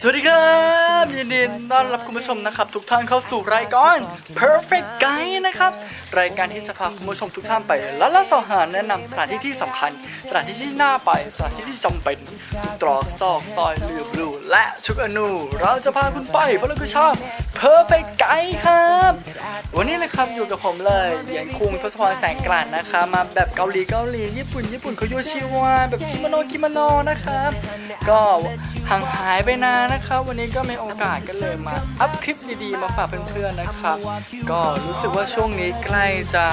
สวัสดีครับยินดีต้อนรับคุณผู้ชมนะครับ ทุกท่านเข้าสู่รายการ Perfect Guide นะครับ รายการที่จะพาคุณผู้ชมทุกท่านไปละละสอหารแนะนำสถานที่ที่สำคัญ สถานที่ที่น่าไปสถานที่ที่จำเป็นตรอกซอกซอยเรือบลูและชุกอนู เราจะพาคุณไปเพราะเราคือชอบ Perfect Guide ครับ ครับอยู่กับผมเลยเหยียนคุงทศพรแสงกลั่นนะคะมาแบบเกาหลีเกาหลีญี่ปุ่นญี่ปุ่นเขาโยชิวาแบบคิโมโนคิโมโนนะครับก็ห่างหายไปนานนะครับ วันนี้ก็มีโอกาสก็เลยมาอัพคลิปดีๆ มาฝากเพื่อนๆนะครับ ก็รู้สึกว่าช่วงนี้ใกล้จะ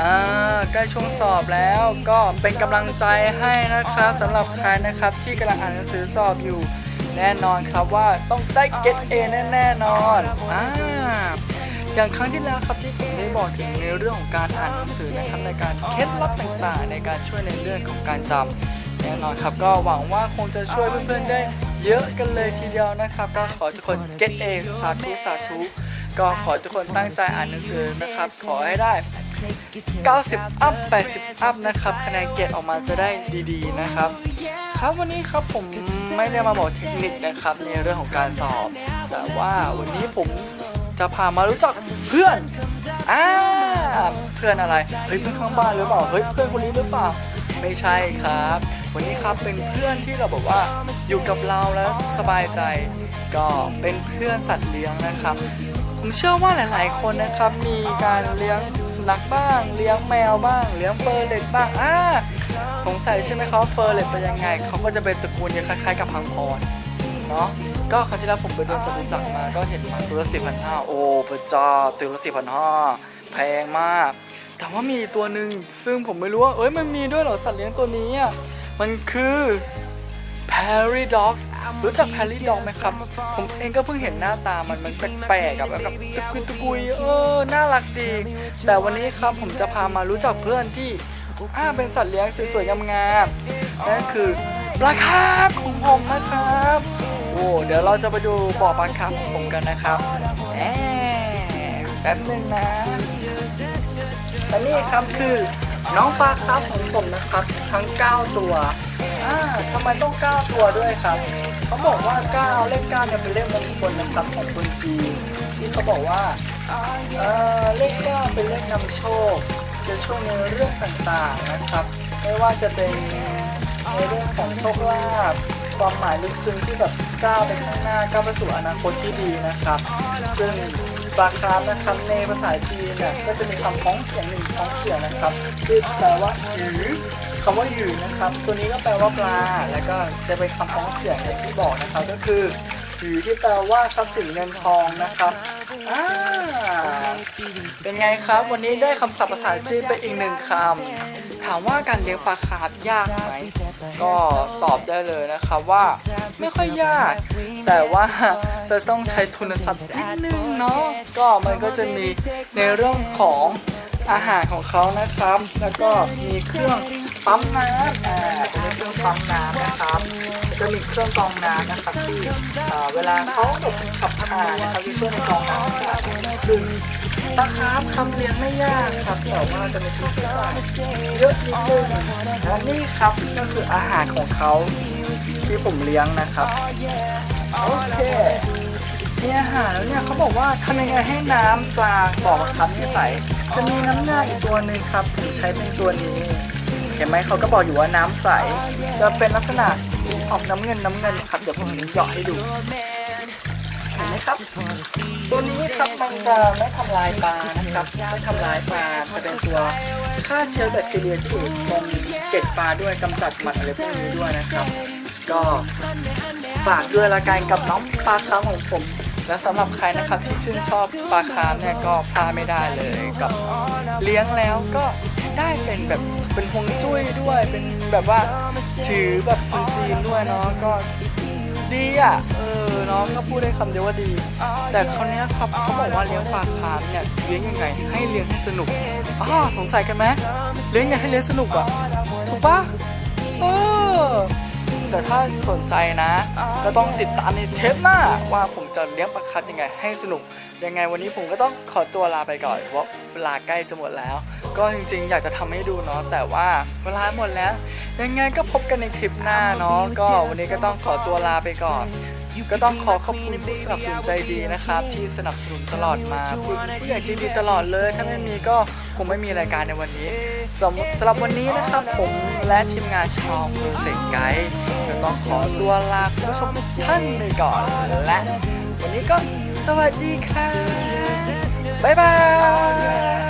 อ่าใกล้ช่วงสอบแล้วก็เป็นกำลังใจให้นะครับสำหรับใครนะครับที่กำลังอ่านหนังสือสอบอยู่แน่นอนครับว่าต้องได้เกรดเอแน่ๆนอนอ่า อย่างครั้งที่แล้วครับที่ผมได้บอกถึงในเรื่องของการอ่านหนังสือนะครับในการเคล็ดลับต่างๆ ในการช่วยในเรื่องของการจำแน่นอนครับก็หวังว่าคงจะช่วยเพื่อนๆได้เยอะกันเลยทีเดียวนะครับ ก็ขอทุกคน get A สาธุสาธุก็ขอทุกคนตั้งใจอ่านหนังสือนะครับ ขอให้ได้ 90 อัพ 80 อัพนะครับคะแนนเกรดออกมาจะได้ดีๆนะครับ ครับวันนี้ครับผมไม่ได้มาบอกเทคนิคนะครับในเรื่องของการสอบ แต่ว่าวันนี้ผม จะพามารู้จักเพื่อนอ่าเพื่อนอะไรเฮ้ยเพื่อนข้างบ้านหรือเปล่าเฮ้ยเพื่อนคนนี้หรือเปล่าไม่ใช่ครับ วันนี้ครับเป็นเพื่อนที่เราบอกว่าอยู่กับเราแล้วสบายใจ ก็เป็นเพื่อนสัตว์เลี้ยงนะครับ ผมเชื่อว่าหลาย ๆ คนนะครับ มีการเลี้ยงสุนัขบ้าง เลี้ยงแมวบ้าง เลี้ยงเฟอร์เรดบ้างอ่าสงสัยใช่ไหมครับเฟอร์เรดเป็นยังไงเขาก็จะเป็นตระกูลเดียวคล้าย ๆ กับพังพร เนาะก็คราวที่แล้วผมไปเดินจตุจักรมาก็เห็นมาตัวละสี่พันห้าโอ้พระเจ้าตัวละสี่พันห้าแพงมาก แต่ว่ามีตัวหนึ่งซึ่งผมไม่รู้ว่า เอ้ยมันมีด้วยเหรอสัตว์เลี้ยงตัวนี้อะมันคือ p a r r y Dog รู้จัก p a r r y Dog ไหมครับ ผมเองก็เพิ่งเห็นหน้าตามันมันแปลกๆกับกับตะกุยตะกุยเออน่ารักดี แต่วันนี้ครับผมจะพามารู้จักเพื่อนที่อ่าเป็นสัตว์เลี้ยงสวยๆงามๆนั่นคือปลาคาร์ฟของผมนะครับ ยวเราจะไปดูบ่อปลาคาร์ฟของผมกันนะครับแหมแป๊บนึงนะและนี่ครับคือน้องปลาครับของผมนะครับ ทั้ง 9 ตัวอ่าทำไมต้อง 9 ตัวด้วยครับ เขาบอกว่า9เลข9เนี่ยเป็นเลขมงคลนะครับของคนจีนที่เขาบอกว่าเออเลข9เป็นเลขนำโชค จะช่วยในเรื่องต่างๆนะครับ ไม่ว่าจะเป็นในเรื่องของโชคลาภ ความหมายลึกซึ้งที่แบบก้าวไปข้างหน้าก้าวไปสู่อนาคตที่ดีนะครับ ซึ่งปลาคาร์ฟนะครับในภาษาจีนเนี่ยก็จะมีคำพ้องเสียงหนึ่งพ้องเสียงนะครับที่แปลว่าหยือคำว่าหยือนะครับ ตัวนี้ก็แปลว่าปลา แล้วก็จะเป็นคำพ้องเสียงอย่างที่บอกนะครับ ก็คือหยือที่แปลว่าทรัพย์สินเงินทองนะครับเป็นไงครับ วันนี้ได้คำศัพท์ภาษาจีนไปอีกหนึ่งคำามว่าการเลี้ยงปลาคาร์ฟยากไหมก็ตอบได้เลยนะครับว่าไม่ค่อยยาก แต่ว่าจะต้องใช้ทุนทรัพย์นิดนึงเนาะก็มันก็จะมีในเรื่องของอาหารของเขานะครับ แล้วก็มีเครื่อง ปั๊มน้ำอ่าเป็นเครื่องปั๊มน้ำนะครับแล้วก็มีเครื่องกรองน้ำนะครับที่อ่าเวลาเขาแบบขับถ่ายนะครับที่ช่วยในกรองน้ำสะอาดขึ้นปลาคาร์ฟคำเลี้ยงไม่ยากครับแต่ว่าจะมีทุนทรัพย์เยอะนิดนึงและนี่ครับก็คืออาหารของเขาที่ผมเลี้ยงนะครับโอเคมีอาหารแล้วเนี่ยเขาบอกว่าทำยังไงให้น้ำปลาบอกครับที่ใสจะมีน้ำหน้าอีกตัวหนึ่งครับผมใช้เป็นตัวนี้ เห็นไหมเขาก็บอกอยู่ว่าน้ำใส จะเป็นลักษณะออกน้ำเงินน้ำเงินครับ เดี๋ยวผมเหยาะให้ดู เห็นไหมครับ ตัวนี้ครับมันจะไม่ทำลายปลานะครับไม่ทำลายปลาจะเป็นตัวฆ่าเชื้อแบคทีเรียที่อยู่ตรงเกล็ดปลาด้วยกำจัดมัดอะไรพวกนี้ด้วยนะครับ ก็ฝากด้วยละกันกับน้องปลาคาร์ของผม และสำหรับใครนะครับที่ชื่นชอบปลาคาร์เนี่ยก็พลาดไม่ได้เลยกับเลี้ยงแล้วก็ ได้เป็นแบบเป็นฮวงจุ้ยด้วย เป็นแบบว่าถือแบบคนจีนด้วยเนาะก็ดีอะเออเนาะก็พูดได้คำเดียวว่าดี แต่คราวเนี้ยครับเขาบอกว่าเลี้ยงปลาคาร์ฟเนี่ยเลี้ยงยังไงให้เลี้ยงให้สนุกอ๋อสงสัยกันไหมเลี้ยงยังไงให้เลี้ยงสนุกอะถูกปะเออ แต่ถ้าสนใจนะ ก็ต้องติดตามในเทปหน้าว่าผมจะเลี้ยงปลาคัดยังไงให้สนุก ยังไงวันนี้ผมก็ต้องขอตัวลาไปก่อนเพราะเวลาใกล้จะหมดแล้ว ก็จริงๆ อยากจะทำให้ดูเนาะแต่ว่าเวลาหมดแล้ว ยังไงก็พบกันในคลิปหน้าเนาะก็วันนี้ก็ต้องขอตัวลาไปก่อนก็ต้องขอขอบคุณผู้สนับสนุนใจดีนะครับ ที่สนับสนุนตลอดมาผู้ผู้ใหญ่ใจดีตลอดเลย ถ้าไม่มีก็ คงไม่มีรายการในวันนี้สำสำหรับวันนี้นะครับผมและทีมงานชาว Perfect Guide ก็ต้องขอตัวลาคุณผู้ชมท่านไปก่อน และวันนี้ก็สวัสดีครับบ๊ายบาย